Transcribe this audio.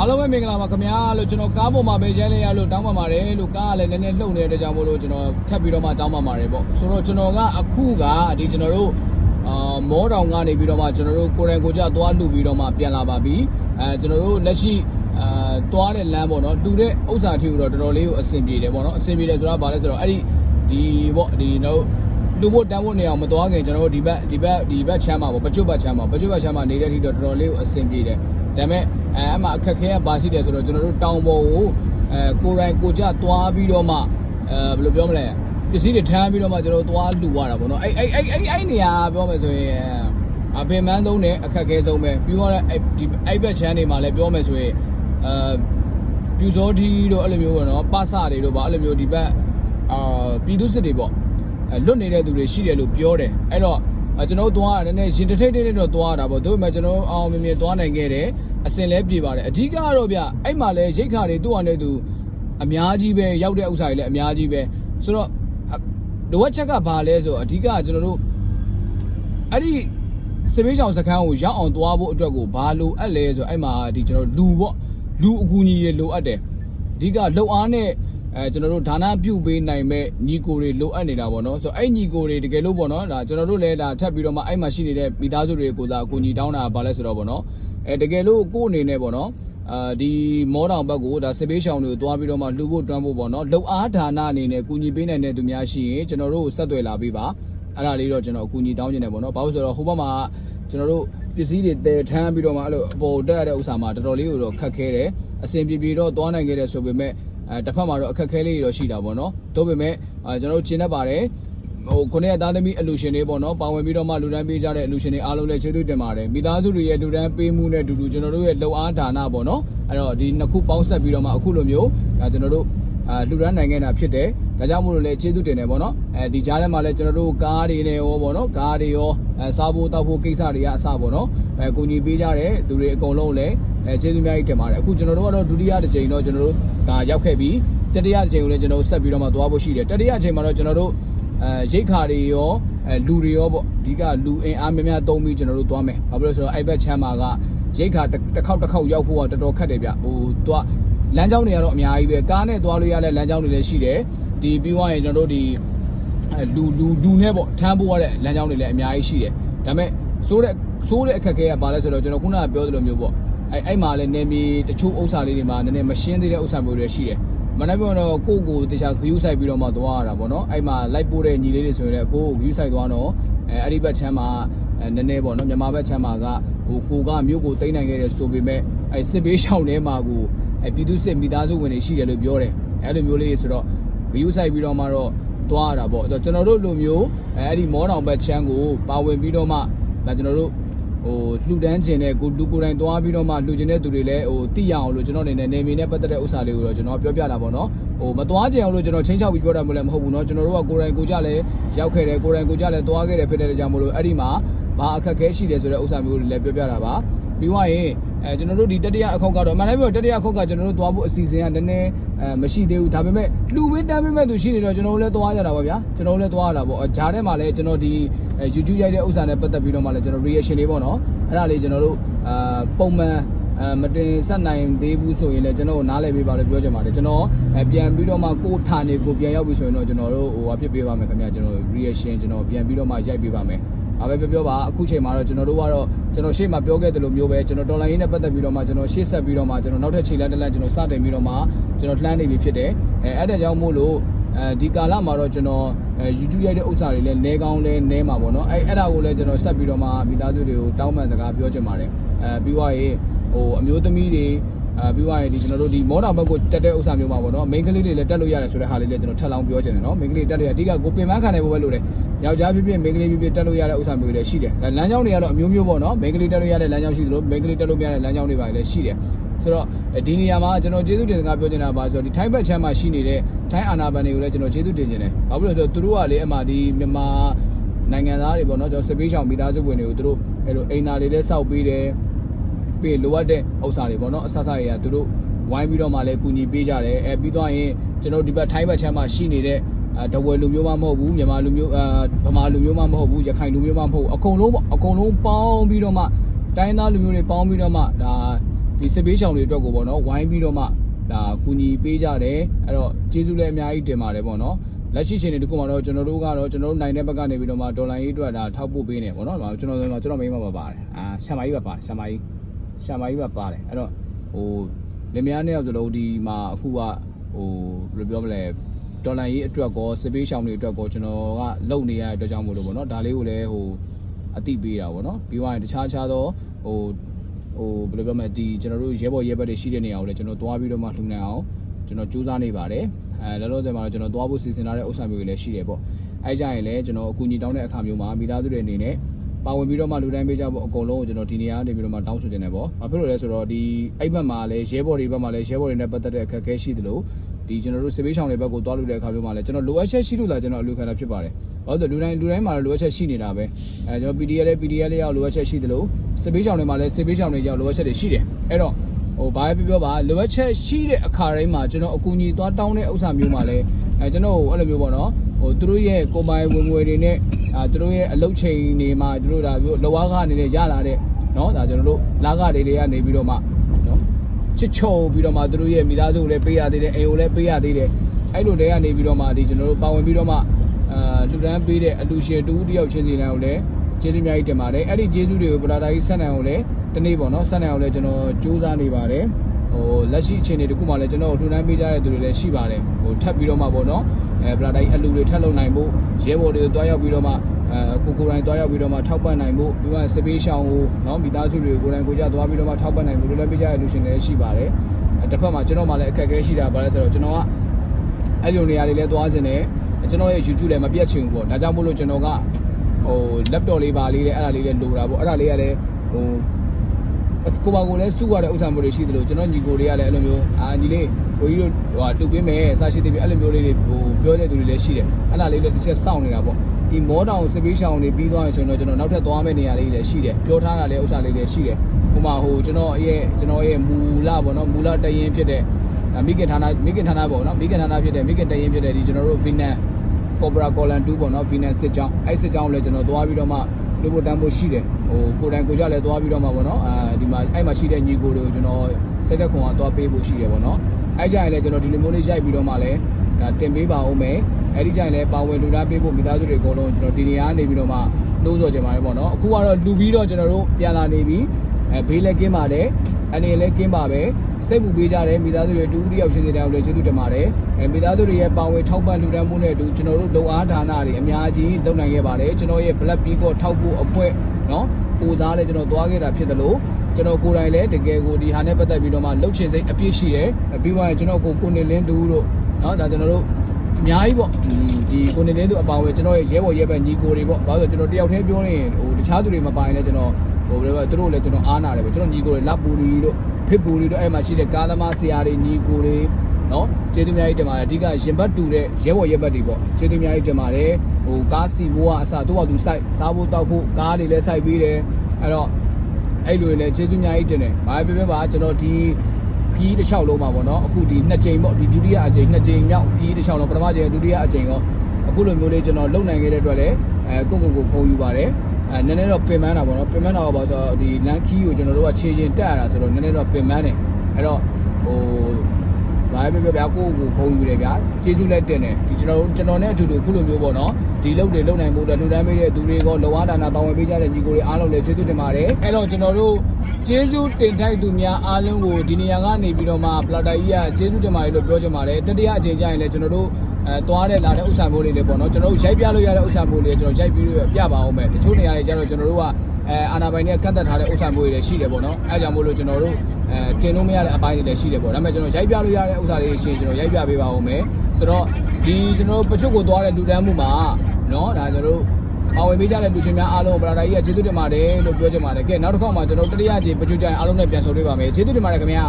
အားလုံးပဲမင်္ဂလာပါခင်ဗျာလို့ကျွန်တော်ကားပေါ်မှာပဲရဲလဲရလို့တောင်းပန်ပါတယ်လို့ကားကလည်းနည်းနည်းလှုပ်နေတဲ့ကြောင့်မို့လို့ကျွန်တော်ထပ်ပြီးတော့မှတောင်းပန်ပါတယ်ပေါ့ဆိုတော့ကျွန်တော်ကအခုကဒီကျွန်တော်တို့အာမောတောင်ကနေပြီးတော့မှကျွန်တော်တို့ကိုရန်ကိုကြသွားလှူပြီးတော့မှပြန်လာပါပြီအဲကျွန်တော်တို့လက်ရှိအာသွားတဲ့လမ်းပေါ့နော်လှူတဲ့ဥစ္စာအထီကိုတော့တော်တော်လေးကိုအဆင်ပြေတယ်ပေါ့နော်အဆင်ပြေတယ်ဆိုတာကဘာလဲဆိုတော့အဲ့ဒီဒီပေါ့ဒီတော့လူဖို့တန်းဖို့နေအောင်မသွားခင်ကျွန်တော်တို့ဒီဘက်ဒီဘက်ဒီဘက်ချမ်းမှာပေါ့ပကျွတ်ဘက်ချမ်းမှာပကျွတ်ဘက်ချမ်းမှာနေတဲ့ထိတော့တော်တော်လေးကိုအဆင်ပြေတယ် ဒါပေမဲ့အဲအမှအခက်ခဲကပါရှိတယ်ဆိုတော့ကျွန်တော်တို့တောင်ပေါ်ကိုအဲကိုရိုင်းကိုကြသွားပြီးတော့မှအဲဘယ်လိုပြောမလဲပစ္စည်းတွေထမ်းပြီးတော့မှကျွန်တော်တို့သွားလှူရတာပေါ့နော်အဲ့အဲ့အဲ့အဲ့အဲ့နေရာပြောမယ်ဆိုရင်အပင်မန်းသုံးတဲ့အခက်ခဲဆုံးပဲပြီးတော့အဲ့ဒီအဲ့ဘက်ချမ်းတွေမှာလည်းပြောမယ်ဆိုရင်အဲပြူစောဒီတို့အဲ့လိုမျိုးပေါ့နော်ပစတွေတို့ပါအဲ့လိုမျိုးဒီဘက်အာပြည်သူစစ်တွေပေါ့အဲလွတ်နေတဲ့သူတွေရှိတယ်လို့ပြောတယ်အဲ့တော့ အဲကျွန်တော်တို့သွားတာနည်းနည်းရင်တစ်ထိတ်ထိတ်တော့သွားတာပေါ့ဒါပေမဲ့ကျွန်တော်တို့အောင်မြင်မြင်သွားနိုင်ခဲ့တယ်အစင်လဲပြေပါတယ်အဓိကကတော့ဗျအဲ့မှာလဲရိတ်ခါတွေသူ့အနေနဲ့သူအများကြီးပဲရောက်တဲ့ဥစ္စာတွေလည်းအများကြီးပဲဆိုတော့လိုအပ်ချက်ကဘာလဲဆိုတော့အဓိကကျွန်တော်တို့အဲ့ဒီစပေးချောင်စခန်းကိုရောက်အောင်သွားဖို့အတွက်ကိုဘာလိုအပ်လဲဆိုတော့အဲ့မှာဒီကျွန်တော်လူပေါ့လူအကူကြီးရေလိုအပ်တယ်အဓိကလှုပ်အားနဲ့ အဲကျွန်တော်တို့ဒါနပြုတ်ပေးနိုင်မဲ့ညီကိုတွေလိုအပ်နေတာပေါ့နော်ဆိုတော့အဲ့ညီကိုတွေတကယ်လို့ပေါ့နော်ဒါကျွန်တော်တို့လည်းဒါထပ်ပြီးတော့မှအဲ့မှာရှိနေတဲ့မိသားစုတွေကိုသာအကူညီတောင်းတာဘာလဲဆိုတော့ပေါ့နော်အဲတကယ်လို့ကိုယ့်အနေနဲ့ပေါ့နော်အာဒီမောတောင်ဘက်ကိုဒါစစ်ပေးရှောင်တွေကိုတွားပြီးတော့မှလှူဖို့တွန်းဖို့ပေါ့နော်လှုပ်အားဒါနအနေနဲ့ကူညီပေးနိုင်တဲ့သူများရှိရင်ကျွန်တော်တို့ကိုဆက်သွယ်လာပေးပါအဲ့ဒါလေးတော့ကျွန်တော်အကူညီတောင်းနေတယ်ပေါ့နော်ဘာလို့ဆိုတော့ဟိုဘက်မှာကျွန်တော်တို့ပစ္စည်းတွေတည်ထမ်းပြီးတော့မှအဲ့လိုအပေါ်တက်ရတဲ့ဥစ္စာမှာတော်တော်လေးကိုတော့ခက်ခဲတယ်အဆင်ပြေပြေတော့တွားနိုင်ခဲ့တယ်ဆိုပေမဲ့ အဲတစ်ဖက်မှာတော့အခက်ခဲလေးတွေတော့ရှိတာပေါ့နော်ဒါပေမဲ့အဲကျွန်တော်တို့ကျင်းတတ်ပါတယ်ဟိုခုနေ့သားသမီးအလူရှင်တွေပေါ့နော်ပါဝင်ပြီးတော့မှလူတန်းပေးကြတဲ့အလူရှင်တွေအားလုံးလည်းကျေးဇူးတင်ပါတယ်မိသားစုတွေရဲ့လူတန်းပေးမှုနဲ့အတူတူကျွန်တော်တို့ရဲ့လှုပ်အားဒါနပေါ့နော်အဲ့တော့ဒီနှစ်ခုပေါင်းဆက်ပြီးတော့မှအခုလိုမျိုးဒါကျွန်တော်တို့အာလူတန်းနိုင်ခဲ့တာဖြစ်တယ်ဒါကြောင့်မို့လို့လည်းကျေးဇူးတင်တယ်ပေါ့နော်အဲဒီကြားထဲမှာလည်းကျွန်တော်တို့ကားတွေနဲ့ရောပေါ့နော်ကားတွေရောအဲစားဖို့တောက်ဖို့ကိစ္စတွေကအစပေါ့နော်အဲကိုကြီးပေးကြတဲ့သူတွေအကုန်လုံးလည်း အဲကျေးဇူးများကြီးတင်ပါတယ်အခုကျွန်တော်တို့ကတော့ဒုတိယတစ်ချိန်တော့ကျွန်တော်တို့ဒါရောက်ခဲ့ပြီးတတိယတစ်ချိန်ကိုလည်းကျွန်တော်တို့ဆက်ပြီးတော့မှသွားဖို့ရှိတယ်တတိယအချိန်မှာတော့ကျွန်တော်တို့အဲရိတ်ခါတွေရောအဲလူတွေရောပေါ့အဓိကလူအင်အားများများသုံးပြီးကျွန်တော်တို့သွားမယ်ဘာဖြစ်လို့လဲဆိုတော့အဲ့ဘက်ချမ်းမှာကရိတ်ခါတစ်ခေါက်တစ်ခေါက်ရောက်ဖို့ကတော်တော်ခက်တယ်ဗျဟိုသွားလမ်းကြောင်းတွေကတော့အများကြီးပဲကားနဲ့သွားလို့ရတဲ့လမ်းကြောင်းတွေလည်းရှိတယ်ဒီပြီးသွားရင်ကျွန်တော်တို့ဒီအဲလူလူလူနဲ့ပေါ့ထမ်းဖို့ရတဲ့လမ်းကြောင်းတွေလည်းအများကြီးရှိတယ်ဒါပေမဲ့စိုးတဲ့စိုးတဲ့အခက်အခဲကဘာလဲဆိုတော့ကျွန်တော်ခုနကပြောသလိုမျိုးပေါ့ အဲအဲ့မှာလည်းနေမီတချို့ဥစ္စာလေးတွေမှာနည်းနည်းမရှင်းသေးတဲ့ဥစ္စာမျိုးတွေရှိတယ်မနေ့ပြောတော့ကိုယ့်ကိုတခြား view site ပြီးတော့မှသွားရတာပေါ့နော်အဲ့မှာ like ပို့တဲ့ညီလေးတွေဆိုရင်လည်းကိုယ့်ကို view site သွားတော့အဲအဲ့ဒီဘက်ချမ်းမှာအဲနည်းနည်းပေါ့နော်မြန်မာဘက်ချမ်းမှာကဟိုကိုကမြို့ကိုတိမ့်နိုင်ခဲ့တယ်ဆိုပေမဲ့အဲစစ်ပေးရှောင်းထဲမှာကိုအဲပြည်သူစစ်မိသားစုဝင်တွေရှိတယ်လို့ပြောတယ်အဲ့လိုမျိုးလေးဆိုတော့ view site ပြီးတော့မှတော့သွားရတာပေါ့ကျွန်တော်တို့လိုမျိုးအဲအဲ့ဒီမောတောင်ဘက်ချမ်းကိုပါဝင်ပြီးတော့မှဒါကျွန်တော်တို့ ဟိုလှူဒန်းခြင်းနဲ့ကိုလူကိုယ်တိုင်သွားပြီးတော့မှလှူခြင်းတဲ့သူတွေလည်းဟိုတိရအောင်လို့ကျွန်တော်အနေနဲ့နေမီနဲ့ပတ်သက်တဲ့ဥစ္စာလေးကိုတော့ကျွန်တော်ပြောပြတာပေါ့နော်ဟိုမသွားကြအောင်လို့ကျွန်တော်ချင်းချောက်ပြီးပြောတာမျိုးလည်းမဟုတ်ဘူးเนาะကျွန်တော်တို့ကကိုယ်တိုင်ကိုကြလည်းရောက်ခဲ့တယ်ကိုယ်တိုင်ကိုကြလည်းသွားခဲ့တယ်ဖြစ်တဲ့ကြောင့်မလို့အဲ့ဒီမှာဘာအခက်အခဲရှိတယ်ဆိုတဲ့ဥစ္စာမျိုးတွေလည်းပြောပြတာပါ ပြီးွားရင်အဲကျွန်တော်တို့ဒီတတိယအခေါက်ကတော့အမှန်တမ်းပြောတတိယအခေါက်ကကျွန်တော်တို့သွားဖို့အစီအစဉ်ကနည်းနည်းအဲမရှိသေးဘူးဒါပေမဲ့လှူပေးတန်းပေးမဲ့သူရှိနေတော့ကျွန်တော်တို့လည်းသွားကြတာပါဗျာကျွန်တော်တို့လည်းသွားရတာပေါ့ဂျားထဲမှာလည်းကျွန်တော်ဒီ YouTube ရိုက်တဲ့ဥစ္စာနဲ့ပတ်သက်ပြီးတော့မှလည်းကျွန်တော် reaction လေးပေါ့နော်အဲ့ဒါလေးကျွန်တော်တို့အာပုံမှန်အဲမတင်ဆက်နိုင်သေးဘူးဆိုရင်လည်းကျွန်တော်နားလည်ပေးပါလို့ပြောချင်ပါတယ်ကျွန်တော်ပြန်ပြီးတော့မှကိုဌာနေကိုပြန်ရောက်ပြီဆိုရင်တော့ကျွန်တော်တို့ဟိုဟာဖြစ်ပေးပါမယ်ခင်ဗျာကျွန်တော် reaction ကျွန်တော်ပြန်ပြီးတော့မှရိုက်ပေးပါမယ် အားပဲပြောပြောပါအခုချိန်မှာတော့ကျွန်တော်တို့ကတော့ကျွန်တော်ရှေ့မှာပြောခဲ့သလိုမျိုးပဲကျွန်တော်ဒေါ်လာရင်းနဲ့ပတ်သက်ပြီးတော့မှကျွန်တော်ရှေ့ဆက်ပြီးတော့မှကျွန်တော်နောက်ထပ်ခြေလမ်းတစ်လမ်းကျွန်တော်စတင်ပြီးတော့မှကျွန်တော်လှမ်းနေပြီဖြစ်တယ်အဲအဲ့ဒါကြောင့်မို့လို့အဲဒီကာလမှာတော့ကျွန်တော်အဲ YouTube ရိုက်တဲ့ဥစ္စာတွေလည်းနဲကောင်းလဲနဲမှာပေါ့နော်အဲအဲ့ဒါကိုလည်းကျွန်တော်ဆက်ပြီးတော့မှမိသားစုတွေကိုတောင်းပန်စကားပြောချင်ပါတယ်အဲပြီးွားရင်ဟိုအမျိုးသမီးတွေ အဲပြီးွားရင်ဒီကျွန်တော်တို့ဒီမော်တာဘက်ကိုတက်တဲ့ဥစ္စာမျိုးမှာပေါ့နော်မိန်းကလေးတွေလည်းတက်လို့ရတယ်ဆိုတဲ့ဟာလေးလည်းကျွန်တော်ထပ်လောင်းပြောချင်တယ်နော်မိန်းကလေးတက်လို့ရအဓိကကိုပင်မခံနေဖို့ပဲလို့တယ်ယောက်ျားဖြစ်ဖြစ်မိန်းကလေးဖြစ်ဖြစ်တက်လို့ရတဲ့ဥစ္စာမျိုးတွေလည်းရှိတယ်လမ်းကြောင်းတွေကတော့အမျိုးမျိုးပေါ့နော်မိန်းကလေးတက်လို့ရတဲ့လမ်းကြောင်းရှိသလိုမိန်းကလေးတက်လို့မရတဲ့လမ်းကြောင်းတွေပါလည်းရှိတယ်ဆိုတော့ဒီနေရာမှာကျွန်တော်ကျေးဇူးတင်စကားပြောချင်တာပါဆိုတော့ဒီထိုင်းဘက်ချမ်းမှာရှိနေတဲ့ထိုင်းအာနာဘန်တွေကိုလည်းကျွန်တော်ကျေးဇူးတင်ချင်တယ်။ဘာဖြစ်လို့လဲဆိုတော့သူတို့ကလေအမှဒီမြန်မာနိုင်ငံသားတွေပေါ့နော်ကျွန်တော်စပေးချောင်မိသားစုဝင်တွေကိုသူတို့အဲလိုအိမ်သားတွေလည်းစောက်ပေးတယ်။ ပြီးလိုအပ်တဲ့ဥစ္စာတွေပေါ့နော်အဆဆတွေကသူတို့ဝိုင်းပြီးတော့မှလည်းကူညီပေးကြတယ်။အဲပြီးတော့ရင်ကျွန်တော်ဒီဘက်ထိုင်းဘက်ချမ်းမှာရှိနေတဲ့အဲတဝယ်လူမျိုးမှမဟုတ်ဘူးမြန်မာလူမျိုးအဲဗမာလူမျိုးမှမဟုတ်ဘူးရခိုင်လူမျိုးမှမဟုတ်ဘူးအကုန်လုံးပေါ့အကုန်လုံးပေါင်းပြီးတော့မှတိုင်းသားလူမျိုးတွေပေါင်းပြီးတော့မှဒါဒီစစ်ပေးရှောင်တွေအတွက်ကိုပေါ့နော်ဝိုင်းပြီးတော့မှဒါကူညီပေးကြတယ်အဲ့တော့ကျေးဇူးလည်းအများကြီးတင်ပါတယ်ပေါ့နော်လက်ရှိချိန်တွေတခုမှတော့ကျွန်တော်တို့ကတော့ကျွန်တော်တို့နိုင်တဲ့ဘက်ကနေပြီးတော့မှဒေါ်လာရေးအတွက်ဒါထောက်ပို့ပေးနေပေါ့နော်ကျွန်တော်ဆိုကျွန်တော်မိမပါပါတယ်အာဆံမကြီးပါပါတယ်ဆံမကြီး ဆံမကြီးပါပါတယ်အဲ့တော့ဟိုလင်မယားနှစ်ယောက်စလုံးဒီမှာအခုကဟိုဘယ်လိုပြောမလဲဒေါ်လာရေးအတွက်ကောစစ်ပေးရှောင်တွေအတွက်ကောကျွန်တော်ကလုံနေရတဲ့အတွက်ကြောင့်မို့လို့ပေါ့နော်ဒါလေးကိုလည်းဟိုအတိပေးတာပေါ့နော်ပြီးသွားရင်တခြားခြားသောဟိုဟိုဘယ်လိုပြောမလဲဒီကျွန်တော်တို့ရဲဘော်ရဲဘက်တွေရှိတဲ့နေရာကိုလည်းကျွန်တော်သွားပြီးတော့မှလှူနိုင်အောင်ကျွန်တော်ကြိုးစားနေပါတယ်အဲလောလောဆယ်မှာတော့ကျွန်တော်သွားဖို့စီစဉ်ထားတဲ့ဥစ္စာမျိုးတွေလည်းရှိတယ်ပေါ့အဲကြရင်လည်းကျွန်တော်အကူအညီတောင်းတဲ့အခါမျိုးမှာမိသားစုတွေအနေနဲ့ ပါဝင်ပြီးတော့မှလူတိုင်းပေးကြဖို့အကုန်လုံးကိုကျွန်တော်ဒီနေရာကနေပြီးတော့မှတောင်းဆိုနေတယ်ပေါ့ဘာဖြစ်လို့လဲဆိုတော့ဒီအဲ့ဘက်မှာလည်းရဲဘော်တွေဘက်မှာလည်းရဲဘော်တွေနဲ့ပတ်သက်တဲ့အခက်အခဲရှိသလိုဒီကျွန်တော်တို့စစ်ပေးဆောင်တွေဘက်ကိုသွားလို့တဲ့အခါမျိုးမှာလည်းကျွန်တော်လိုအပ်ချက်ရှိလို့လားကျွန်တော်အလူခံတာဖြစ်ပါတယ်ဘာလို့လဲလူတိုင်းလူတိုင်းမှာလည်းလိုအပ်ချက်ရှိနေတာပဲအဲကျွန်တော် PDF လေး PDF လေးရောက်လိုအပ်ချက်ရှိသလိုစစ်ပေးဆောင်တွေမှာလည်းစစ်ပေးဆောင်တွေရောက်လိုအပ်ချက်တွေရှိတယ်အဲ့တော့ဟိုဘာပဲပြောပြောပါလိုအပ်ချက်ရှိတဲ့အခါတိုင်းမှာကျွန်တော်အကူအညီသွားတောင်းတဲ့ဥစ္စာမျိုးမှာလည်းအဲကျွန်တော်အဲ့လိုမျိုးပေါ့နော် ဟိုသူတို့ရဲ့ကိုယ်ပိုင်ဝင်ငွေတွေနဲ့အာသူတို့ရဲ့အလုပ်ချိန်တွေမှာသူတို့ဒါမျိုးလောဝါကအနေနဲ့ရလာတဲ့เนาะဒါကျွန်တော်တို့လာကတွေတွေကနေပြီးတော့မှเนาะ ချစ်ချုံပြီးတော့မှသူတို့ရဲ့မိသားစုကိုလည်းပေးရသေးတယ်အိမ်ကိုလည်းပေးရသေးတယ်အဲ့လိုတွေကနေပြီးတော့မှဒီကျွန်တော်တို့ပါဝင်ပြီးတော့မှအာလူတန်းပေးတဲ့အလူရှင်တူဦးတယောက်ချင်းစီတိုင်းကိုလည်းကျေးဇူးများကြီးတင်ပါတယ်အဲ့ဒီကျေးဇူးတွေကိုပလာတာကြီးဆက်နိုင်အောင်လည်းတနေ့ပေါ့နော်ဆက်နိုင်အောင်လည်းကျွန်တော်စူးစမ်းနေပါတယ် ဟိုလက်ရှိအခြေအနေတခုမှလည်းကျွန်တော်တို့လူတန်းပေးကြတဲ့သူတွေလည်းရှိပါတယ်ဟိုထပ်ပြီးတော့မှပေါ့နော်အဲပလာတာကြီးအလူတွေထပ်လုံနိုင်ဖို့ရဲဘော်တွေကိုတွားရောက်ပြီးတော့မှအဲကိုကိုယ်တိုင်တွားရောက်ပြီးတော့မှထောက်ပံ့နိုင်ဖို့ပြီးမှစပေးရှောင်းကိုနော်မိသားစုတွေကိုကိုယ်တိုင်ကိုကြတွားပြီးတော့မှထောက်ပံ့နိုင်ဖို့လည်းပေးကြတဲ့လူရှင်တွေလည်းရှိပါတယ်အဲတစ်ဖက်မှာကျွန်တော်မှလည်းအခက်အခဲရှိတာပါလဲဆိုတော့ကျွန်တော်ကအဲ့လိုနေရာတွေလည်းတွားစင်တယ်ကျွန်တော်ရဲ့ YouTube လည်းမပြတ်ချင်ဘူးပေါ့ဒါကြောင့်မို့လို့ကျွန်တော်ကဟို laptop လေးပါလေးလည်းအဲ့ဒါလေးလည်းလိုတာပေါ့အဲ့ဒါလေးကလည်းဟို ကိုပါကိုလည်းစုရတဲ့ဥစ္စာမျိုးတွေရှိသလိုကျွန်တော်ညီကိုတွေကလည်းအဲ့လိုမျိုးအာညီလေးကိုကြီးတို့ဟိုတူပေးမယ်အစားရှိသေးပြီအဲ့လိုမျိုးလေးတွေဟိုပြောတဲ့သူတွေလည်းရှိတယ်အဲ့ဒါလေးလည်းတစ်ချက်စောင့်နေတာပေါ့ဒီမောတောင်စပေးရှောင်းတွေပြီးသွားရင်ဆိုရင်တော့ကျွန်တော်နောက်ထပ်သွားမယ့်နေရာလေးလည်းရှိတယ်ပြောထားတာလည်းဥစ္စာလေးလည်းရှိတယ်ဟိုမှာဟိုကျွန်တော်ရဲ့ကျွန်တော်ရဲ့မူလပေါ့နော်မူလတရင်ဖြစ်တဲ့မိခင်ဌာနမိခင်ဌာနပေါ့နော်မိခင်ဌာနဖြစ်တဲ့မိခင်တရင်ဖြစ်တဲ့ဒီကျွန်တော်တို့ Vinan Cobra Colon 2ပေါ့နော် Vinan စစ်ကြောင်းအဲ့စစ်ကြောင်းကိုလည်းကျွန်တော်သွားပြီးတော့မှလို့ဖို့တန်းဖို့ရှိတယ် ဟိုကိုယ်တိုင်ကိုကြလည်းသွားပြီးတော့မှပေါ့နော်အဲဒီမှာအဲ့မှာရှိတဲ့ညီကိုတွေကိုကျွန်တော်စိတ်သက်ခွန်ကသွားပေးဖို့ရှိတယ်ပေါ့နော်အဲ့ကြရင်လည်းကျွန်တော်ဒီလိုမျိုးလေးရိုက်ပြီးတော့မှလည်းဒါတင်ပေးပါဦးမယ်အဲ့ဒီကြရင်လည်းပါဝင်လူသားပေးဖို့မိသားစုတွေအကုန်လုံးကျွန်တော်ဒီနေရာကနေပြီးတော့မှနှိုးဆော်ကြပါတယ်ပေါ့နော်အခုကတော့လူပြီးတော့ကျွန်တော်တို့ပြန်လာနေပြီအဲဘေးလည်းကင်းပါတယ်အနေလည်းကင်းပါပဲစိတ်ပူပေးကြတယ်မိသားစုတွေတူတူယောက်ရှင်တွေတောင်လည်းကျေးဇူးတင်ပါတယ်အဲမိသားစုတွေရဲ့ပါဝင်ထောက်ပံ့လူတန်းမှုနဲ့အတူကျွန်တော်တို့လုံအားဒါနတွေအများကြီးလုပ်နိုင်ခဲ့ပါတယ်ကျွန်တော်ရဲ့ Black Peacock ထောက်ဖို့အဖွဲ့ နော်ကိုစားလည်းကျွန်တော်သွားခဲ့တာဖြစ်တယ်လို့ကျွန်တော်ကိုယ်တိုင်လည်းတကယ်ကိုဒီဟာနဲ့ပတ်သက်ပြီးတော့မှလှုပ်ချင်စိတ်အပြည့်ရှိတယ်ပြီးသွားရင်ကျွန်တော်ကိုကိုနေလင်းသူတို့နော်ဒါကျွန်တော်တို့အများကြီးပေါ့ဒီကိုနေလင်းသူအပါအဝင်ကျွန်တော်ရဲ့ရဲဘော်ရဲဘက်ညီကိုတွေပေါ့ဘာလို့ဆိုကျွန်တော်တယောက်တည်းပြောနေရင်ဟိုတခြားသူတွေမပိုင်လဲကျွန်တော်ဟိုဘယ်လိုလဲသူတို့လည်းကျွန်တော်အားနာတယ်ပေါ့ကျွန်တော်ညီကိုတွေလက်ပူလီတို့ဖစ်ပူလီတို့အဲ့မှာရှိတဲ့ကားသမားဆရာတွေညီကိုတွေ နော်ကျေးဇူးများကြီးတင်ပါတယ်အဓိကရင်ဘတ်တူတဲ့ရဲဘော်ရဲဘက်တွေပေါ့ကျေးဇူးများကြီးတင်ပါတယ်ဟိုကားစီမိုးကအစတော့သူစိုက်စားဖို့တောက်ဖို့ကားတွေလည်းစိုက်ပေးတယ်အဲ့တော့အဲ့လိုလည်းကျေးဇူးများကြီးတင်တယ်ဘာပဲပြောပါကျွန်တော်ဒီခီးတစ်လျှောက်လုံးမှာပေါ့နော်အခုဒီနှစ်ကြိမ်ပေါ့ဒီဒုတိယအကြိမ်နှစ်ကြိမ်မြောက်ခီးတစ်လျှောက်လုံးပထမကြိမ်ဒုတိယအကြိမ်ရောအခုလိုမျိုးလေးကျွန်တော်လုံနိုင်ခဲ့တဲ့အတွက်လည်းအဲကိုကိုကိုပုံယူပါတယ်အဲနည်းနည်းတော့ပင်ပန်းတာပေါ့နော်ပင်ပန်းတာတော့ပါဆိုတော့ဒီလန်ခီးကိုကျွန်တော်တို့ကခြေချင်းတက်ရတာဆိုတော့နည်းနည်းတော့ပင်ပန်းတယ်အဲ့တော့ဟို ဘာပဲပြောဗျာကိုကိုပုံယူတယ်ဗျာကျေးဇူးလက်တင်တယ်ဒီကျွန်တော်ကျွန်တော်နဲ့အတူတူခုလိုမျိုးပေါ့နော်ဒီလုံတွေလုံနိုင်မှုအတွက်လှူဒန်းပေးတဲ့သူတွေကလောဝဒါနာပါဝင်ပေးကြတဲ့ညီကိုတွေအားလုံးလည်းကျေးဇူးတင်ပါတယ်အဲ့တော့ကျွန်တော်တို့ကျေးဇူးတင်ထိုက်သူများအားလုံးကိုဒီနေရာကနေပြီးတော့မှပလာတာကြီးကကျေးဇူးတင်ပါတယ်လို့ပြောချင်ပါတယ်တတိယအချိန်ကျရင်လည်းကျွန်တော်တို့အဲသွားတဲ့လာတဲ့ဥစ္စာမျိုးလေးတွေပေါ့နော်ကျွန်တော်တို့ရိုက်ပြလို့ရတဲ့ဥစ္စာမျိုးလေးကျွန်တော်ရိုက်ပြီးတော့ပြပါအောင်မယ်တချို့နေရာတွေကျတော့ကျွန်တော်တို့က အဲအာနာပိုင်နဲ့ကန့်သက်ထားတဲ့ဥစ္စာမျိုးတွေလည်းရှိတယ်ပေါ့နော်အဲကြောင့်မို့လို့ကျွန်တော်တို့အဲတင်လို့မရတဲ့အပိုင်းတွေလည်းရှိတယ်ပေါ့ဒါပေမဲ့ကျွန်တော်ရိုက်ပြလို့ရတဲ့ဥစ္စာလေးရှိရင်ကျွန်တော်ရိုက်ပြပေးပါအောင်မယ်ဆိုတော့ဒီကျွန်တော်တို့ပချုတ်ကိုသွားတဲ့လူတန်းမှုမှာနော်ဒါကျွန်တော်တို့ပါဝင်ပေးကြတဲ့လူရှင်များအားလုံးပလာတာကြီးကကျေးဇူးတင်ပါတယ်လို့ပြောချင်ပါတယ်ကဲနောက်တစ်ခေါက်မှာကျွန်တော်တတိယကြိမ်ပချုတ်ကြရင်အားလုံးနဲ့ပြန်ဆုံတွေ့ပါမယ်ကျေးဇူးတင်ပါတယ်ခင်ဗျာ